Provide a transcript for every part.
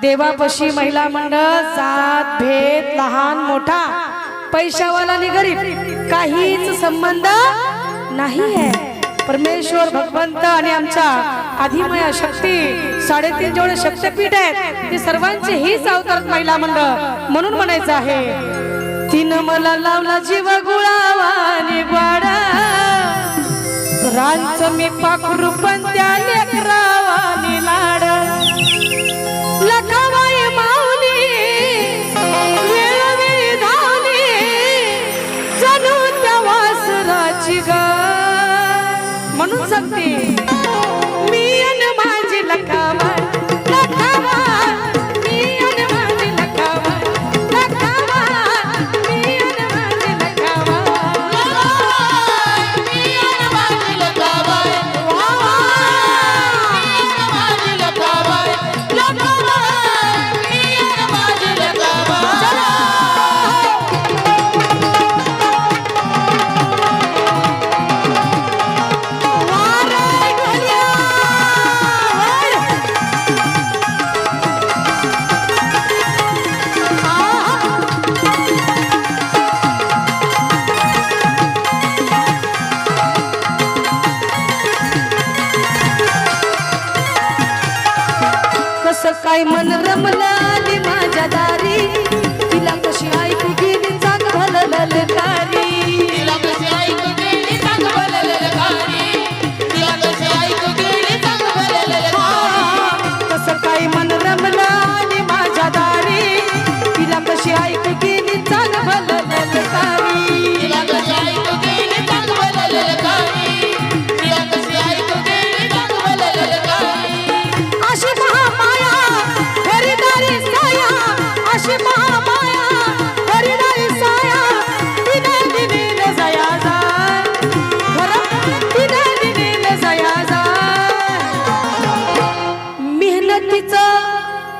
देवापशी महिला मंडळ जात भेद लहान मोठा. पैशावाला आणि गरीब काहीच संबंध नाही आहे परमेश्वर भगवंत आणि आमच्या अधिमय शक्ती साडेतीन जेवढे शक्तपीठ आहेत ते सर्वांचे हीच अवतार महिला मंडळ म्हणून म्हणायचं आहे. तिनं मला लावला जीव गुळावानी वाडा रांच मी पाखरू पण त्या लेकरावानी लाड.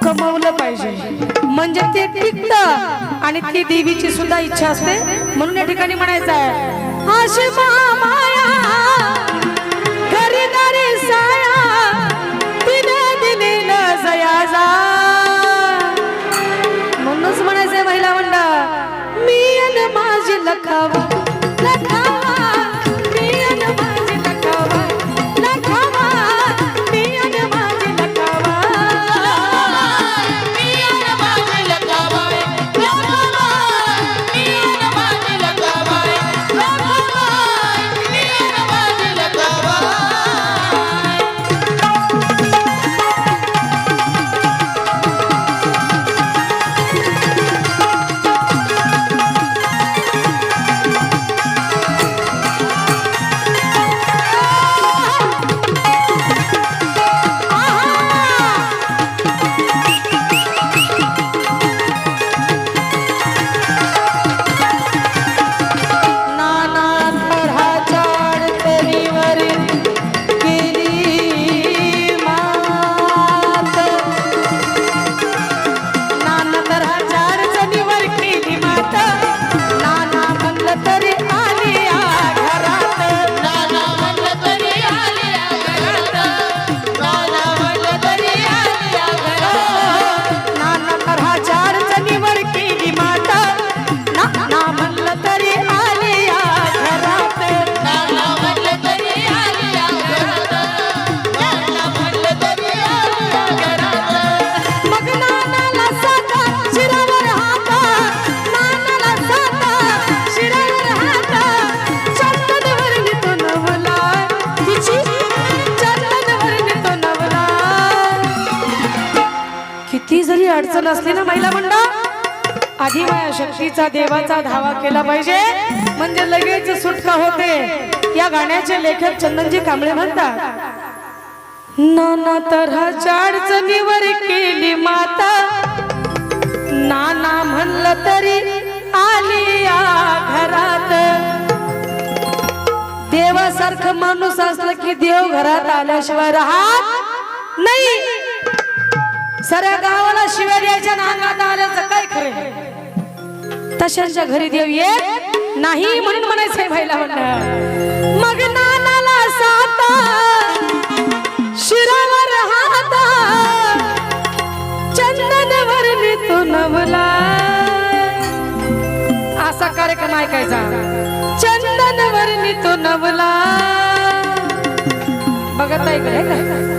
कमवलं पाहिजे. म्हणजे ते टिकत. आणि ती देवीची सुद्धा इच्छा असते. म्हणून या ठिकाणी म्हणायचं आहे अशी महामाया घरीदारी साया तिने दिलेलं जया जा. म्हणूनच म्हणायचंय महिला मंडळ मी अन माझी लखावा लखावा असली ना महिला मंडळ? आधी माया शक्तीचा देवाचा धावा केला पाहिजे. म्हणजे लगेच सुटका होते. या गाण्याचे लेखक चंदनजी कांबळे म्हणतात नाना तऱ्हाच्या अडचणीवर केली माता. नाना म्हणलं तरी आली या घरात. देवासारखं माणूस असलं की देव घरात आल्याशिवाय राहत नाही. सऱ्या गावाला शिव्या द्यायच्या नांगात आल्याचं काय खरं तशांच्या घरी देव येत नाही म्हणून म्हणायचंय भाईला म्हणलं मग नानाला साता शिरावर हात चंदन वरली तो नवला असा कार्यक्रम ऐकायचा. चंदन वरली तू नवला बघत ऐकलंय का?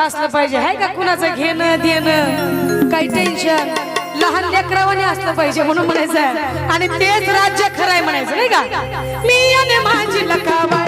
असलं पाहिजे. आहे का कुणाचं घेणं देणं? काही टेन्शन लहान लेकरावानी असलं पाहिजे म्हणून म्हणायचं आणि तेच राज्य खरंय म्हणायचं नाही का? मी माझी लखावा